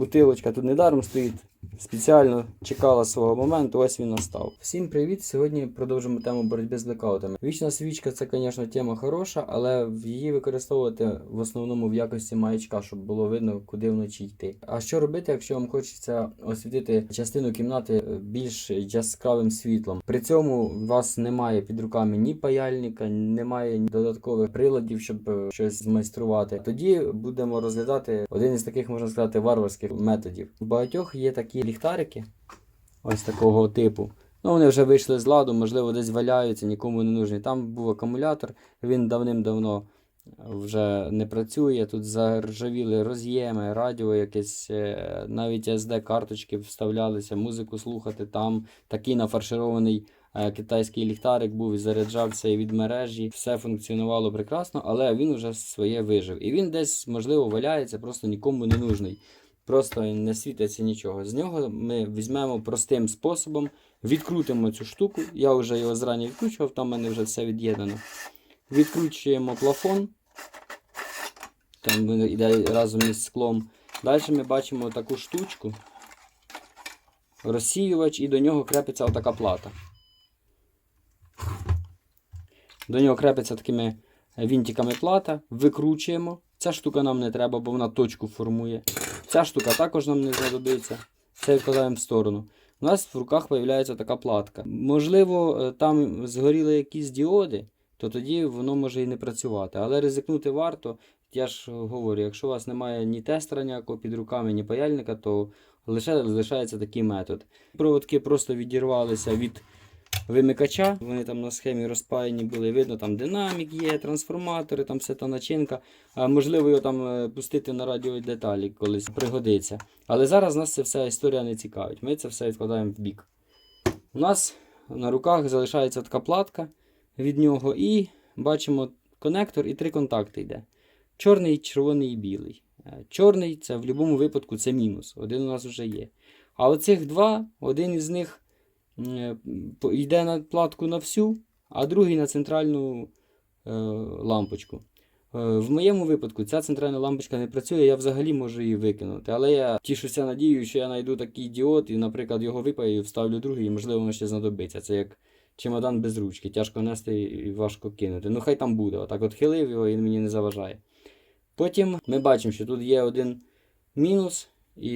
бутилочка тут недаром стоїть. Спеціально чекала свого моменту, ось він настав. Всім привіт! Сьогодні продовжимо тему боротьби з блекаутами. Вічна свічка це, звісно, тема хороша, але її використовувати в основному в якості маячка, щоб було видно, куди вночі йти. А що робити, якщо вам хочеться освітити частину кімнати більш яскравим світлом? При цьому у вас немає під руками ні паяльника, немає ні додаткових приладів, щоб е, щось змайструвати. Тоді будемо розглядати один із таких, можна сказати, варварських методів. У багатьох є такі ліхтарики, ось такого типу. Ну, вони вже вийшли з ладу, можливо, десь валяються, нікому не нужні. Там був акумулятор, він давним-давно вже не працює. Тут заржавіли роз'єми, радіо якесь, е, навіть SD-карточки вставлялися, музику слухати. Там такий нафарширований е, китайський ліхтарик був і заряджався і від мережі. Все функціонувало прекрасно, але він вже своє вижив. І він десь, можливо, валяється, просто нікому не нужний. Просто не світиться нічого. З нього ми візьмемо простим способом, відкрутимо цю штуку. Я вже його зрані відкручував, там в мене вже все від'єднано. Відкручуємо плафон. Там він йде разом із склом. Далі ми бачимо таку штучку. Розсіювач і до нього крепиться отака плата. До нього крепиться такими вінтиками плата. Викручуємо. Ця штука нам не треба, бо вона точку формує. Ця штука також нам не знадобиться. Це відкладаємо в сторону. У нас в руках з'являється така платка. Можливо, е, там згоріли якісь діоди, то тоді воно може і не працювати. Але ризикнути варто. Я ж говорю, якщо у вас немає ні тестера ніякого під руками, ні паяльника, то лише залишається такий метод. Проводки просто відірвалися від вимикача. Вони там на схемі розпаяні були. Видно, там динамік є, трансформатори, там все та начинка. Можливо, його там е, пустити на радіодеталі колись пригодиться. Але зараз нас це вся історія не цікавить. Ми це все відкладаємо в бік. У нас на руках залишається така платка від нього, і бачимо конектор і три контакти йде. Чорний, червоний і білий. Е, Чорний це в будь-якому випадку це мінус. Один у нас вже є. А оцих два, один із них йде на платку на всю, а другий на центральну е, лампочку. Е, В моєму випадку ця центральна лампочка не працює, я взагалі можу її викинути. Але я тішуся надією, що я знайду такий діод і, наприклад, його випаю, і вставлю другий, і можливо воно ще знадобиться. Це як чемодан без ручки, тяжко нести і важко кинути. Ну хай там буде. Отак от хилив його і він мені не заважає. Потім ми бачимо, що тут є один мінус і,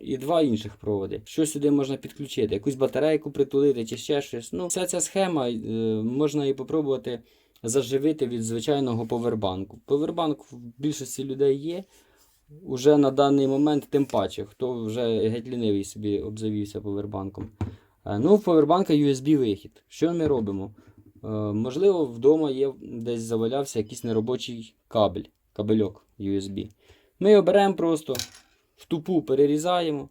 і два інших проводи. Що сюди можна підключити? Якусь батарейку притулити чи ще щось. Ну, вся ця схема е, можна і попробувати заживити від звичайного повербанку. Повербанк в більшості людей є. Уже на даний момент, тим паче, хто вже геть лінивий собі обзавівся повербанком. Е, Ну, в повербанка USB вихід. Що ми робимо? Е, Можливо, вдома є десь завалявся якийсь неробочий кабель, кабельок USB. Ми його беремо просто в тупу перерізаємо.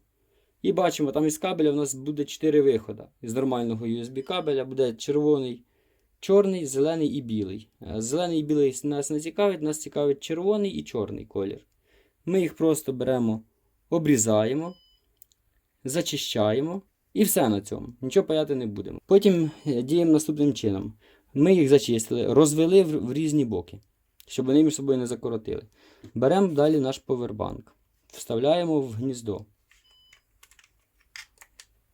І бачимо, там із кабеля у нас буде 4 виходи. Із нормального USB кабеля буде червоний, чорний, зелений і білий. Е, Зелений і білий нас не цікавить, нас цікавить червоний і чорний колір. Ми їх просто беремо, обрізаємо, зачищаємо і все на цьому. Нічого паяти не будемо. Потім е, діємо наступним чином. Ми їх зачистили, розвели в, в різні боки, щоб вони між собою не закоротили. Беремо далі наш повербанк. Вставляємо в гніздо.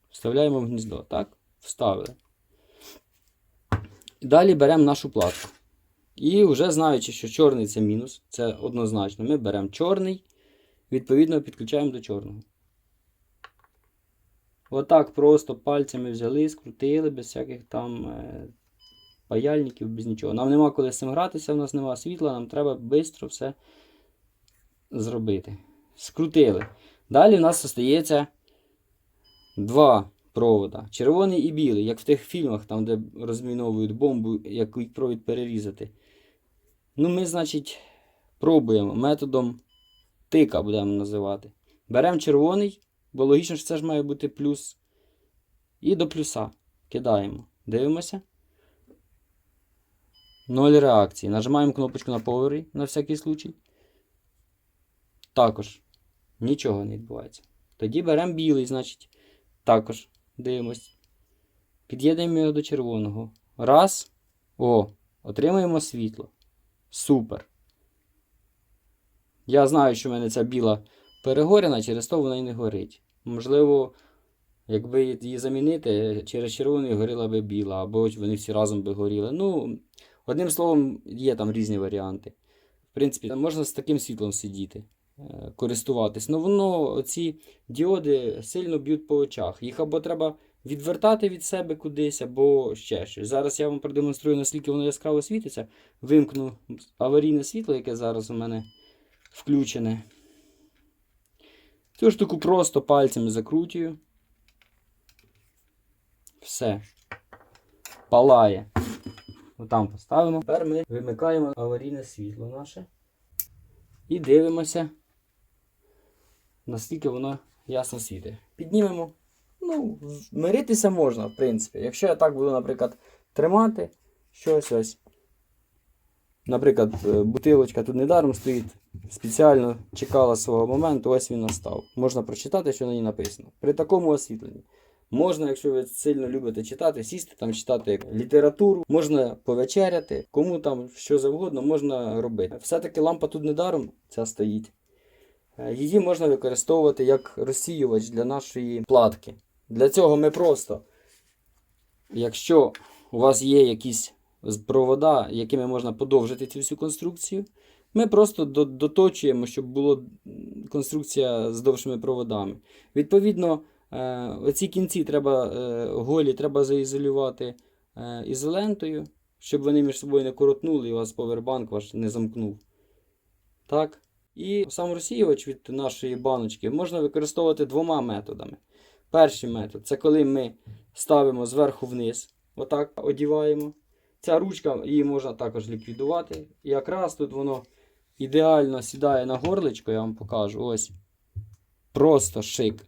Вставляємо в гніздо, так? Вставили. Далі беремо нашу платку. І вже знаючи, що чорний це мінус, це однозначно, ми беремо чорний, відповідно підключаємо до чорного. Отак просто пальцями взяли, скрутили, без всяких там е, паяльників, без нічого. Нам нема коли з цим гратися, у нас нема світла, нам треба швидко все зробити. Скрутили. Далі в нас залишається два провода. Червоний і білий, як в тих фільмах, там, де розміновують бомбу, який провід перерізати. Ну, ми, значить, пробуємо методом тика будемо називати. Беремо червоний, бо логічно, що це ж має бути плюс. І до плюса кидаємо. Дивимося. Ноль реакції. Нажимаємо кнопочку на повері на всякий случай. Також нічого не відбувається. Тоді беремо білий, значить, також дивимось. Під'єднуємо його до червоного. Раз. О, отримуємо світло. Супер. Я знаю, що в мене ця біла перегоряна, через то вона і не горить. Можливо, якби її замінити, через червоний горіла би біла, або вони всі разом би горіли. Ну, одним словом, є там різні варіанти. В принципі, можна з таким світлом сидіти, користуватись. Ну воно, ці діоди сильно б'ють по очах. Їх або треба відвертати від себе кудись, або ще щось. Зараз я вам продемонструю, наскільки воно яскраво світиться. Вимкну аварійне світло, яке зараз у мене включене. Цю штуку просто пальцями закручую. Все. Палає. Отам поставимо. Тепер ми вимикаємо аварійне світло наше. І дивимося, наскільки воно ясно світить. Піднімемо. Ну, миритися можна, в принципі. Якщо я так буду, наприклад, тримати щось ось. Наприклад, е, бутилочка тут недаром стоїть, спеціально чекала свого моменту, ось він настав. Можна прочитати, що на ній написано. При такому освітленні. Можна, якщо ви сильно любите читати, сісти там читати літературу, можна повечеряти, кому там що завгодно можна робити. Все-таки лампа тут недаром ця стоїть. Е, Її можна використовувати як розсіювач для нашої платки. Для цього ми просто, якщо у вас є якісь провода, якими можна подовжити цю всю конструкцію, ми просто доточуємо, щоб була конструкція з довшими проводами. Відповідно, е, оці кінці треба, е, голі треба заізолювати ізолентою, щоб вони між собою не коротнули і у вас повербанк ваш не замкнув. Так. І сам розсіювач від нашої баночки можна використовувати двома методами. Перший метод це коли ми ставимо зверху вниз, отак одіваємо. Ця ручка її можна також ліквідувати. І якраз тут воно ідеально сідає на горличко, я вам покажу. Ось. Просто шик.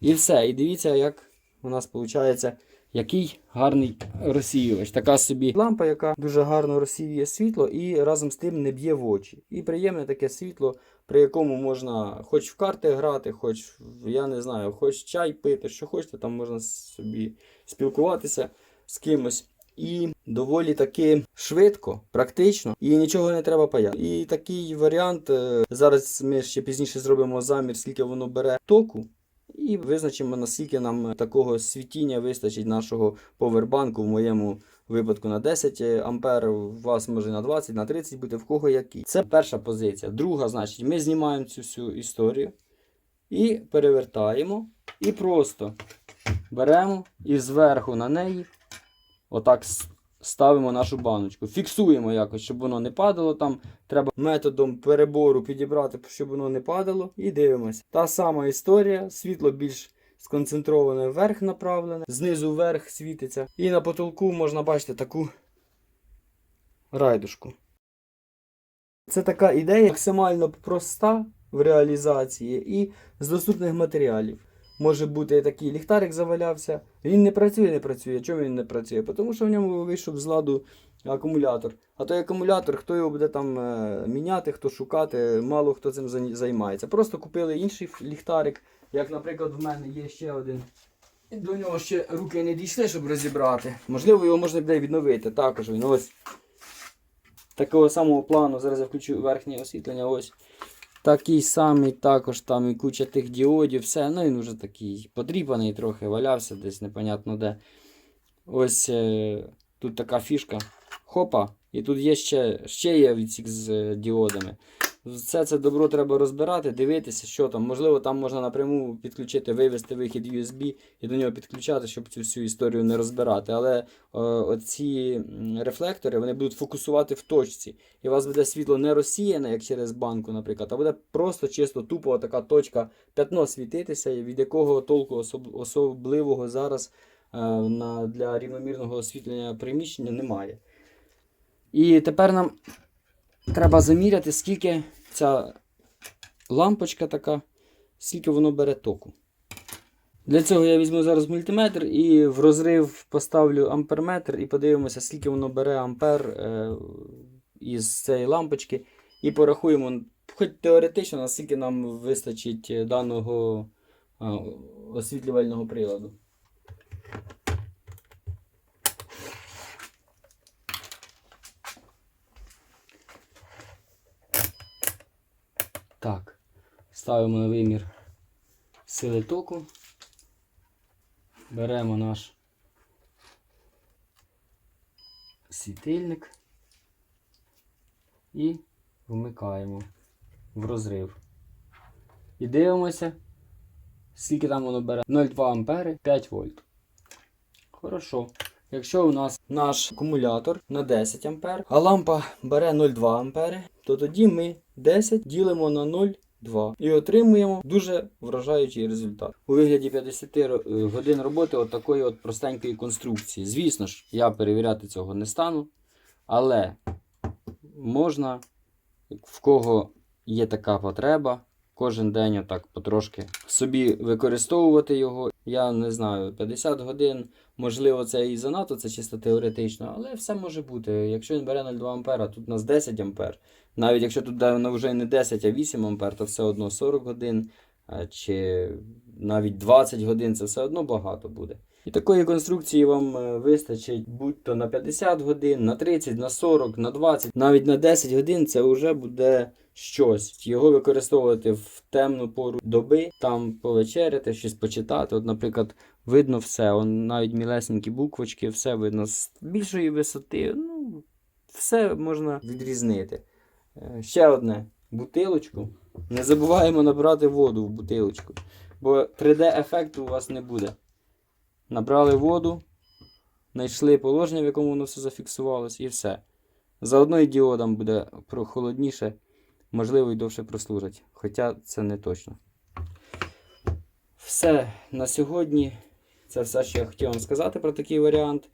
І все. І дивіться, як у нас виходить, який гарний розсіювач. Така собі лампа, яка дуже гарно розсіює світло і разом з тим не б'є в очі. І приємне таке світло, при якому можна хоч в карти грати, хоч, я не знаю, хоч чай пити, що хочете, там можна собі спілкуватися з кимось. І доволі таки швидко, практично, і нічого не треба паяти. І такий варіант. е, Зараз ми ще пізніше зробимо замір, скільки воно бере току. І визначимо, наскільки нам такого світіння вистачить нашого повербанку, в моєму випадку на 10 ампер, у вас може на 20, на 30 бути, в кого який. Це перша позиція. Друга, значить, ми знімаємо цю всю історію і перевертаємо. І просто беремо і зверху на неї отак ставимо нашу баночку. Фіксуємо якось, щоб воно не падало там. Треба методом перебору підібрати, щоб воно не падало. І дивимося. Та сама історія, світло більш сконцентроване вверх направлене, знизу вверх світиться. І на потолку можна бачити таку райдушку. Це така ідея максимально проста в реалізації і з доступних матеріалів. Може бути такий ліхтарик завалявся. Він не працює, не працює. Чому він не працює? Тому що в ньому вийшов з ладу акумулятор. А той акумулятор, хто його буде там е, міняти, хто шукати, мало хто цим займається. Просто купили інший ліхтарик, як, наприклад, в мене є ще один. До нього ще руки не дійшли, щоб розібрати. Можливо, його можна буде відновити. Також він ось такого самого плану. Зараз я включу верхнє освітлення. Ось. Такий самий також там і куча тих діодів, все. Ну він вже такий потріпаний трохи, валявся десь непонятно де. Ось е, тут така фішка. Хопа. І тут є ще, ще є відсік з е, діодами. Все це добро треба розбирати, дивитися, що там. Можливо, там можна напряму підключити, вивести вихід USB і до нього підключати, щоб цю всю історію не розбирати. Але е, оці рефлектори вони будуть фокусувати в точці. І у вас буде світло не розсіяне, як через банку, наприклад, а буде просто чисто тупо така точка п'ятно світитися, від якого толку особ- особливого зараз е, на, для рівномірного освітлення приміщення немає. І тепер нам треба заміряти, скільки ця лампочка така, скільки воно бере току. Для цього я візьму зараз мультиметр і в розрив поставлю амперметр і подивимося, скільки воно бере ампер е, із цієї лампочки. І порахуємо, хоч теоретично, наскільки нам вистачить даного е, освітлювального приладу. Так. Ставимо на вимір сили току. Беремо наш світильник і вмикаємо в розрив. І дивимося, скільки там воно бере. 0,2 ампери, 5 вольт. Хорошо. Якщо у нас наш акумулятор на 10 ампер, а лампа бере 0,2 ампери, то тоді ми 10 ділимо на 0,2 і отримуємо дуже вражаючий результат. У вигляді 50 е, годин роботи от такої от простенької конструкції. Звісно ж, я перевіряти цього не стану, але можна, в кого є така потреба, кожен день отак потрошки собі використовувати його. Я не знаю, 50 годин, можливо, це і занадто, це чисто теоретично, але все може бути. Якщо він бере 0,2 ампера, тут у нас 10 ампер. Навіть якщо тут давно вже не 10, а 8 ампер, то все одно 40 годин чи навіть 20 годин, це все одно багато буде. І такої конструкції вам е, вистачить будь-то на 50 годин, на 30, на 40, на 20, навіть на 10 годин це вже буде щось. Його використовувати в темну пору доби, там повечеряти, щось почитати. От, наприклад, видно все, он, навіть мілесенькі буквочки, все видно з більшої висоти. Ну, все можна відрізнити. Е, Ще одне бутилочку. Не забуваємо набрати воду в бутилочку, бо 3D-ефекту у вас не буде. Набрали воду, знайшли положення, в якому воно все зафіксувалось, і все. Заодно і діодам буде прохолодніше, можливо, і довше прослужить. Хоча це не точно. Все на сьогодні. Це все, що я хотів вам сказати про такий варіант.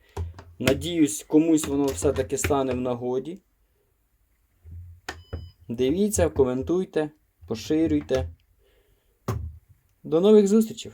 Надіюсь, комусь воно все-таки стане в нагоді. Дивіться, коментуйте, поширюйте. До нових зустрічей!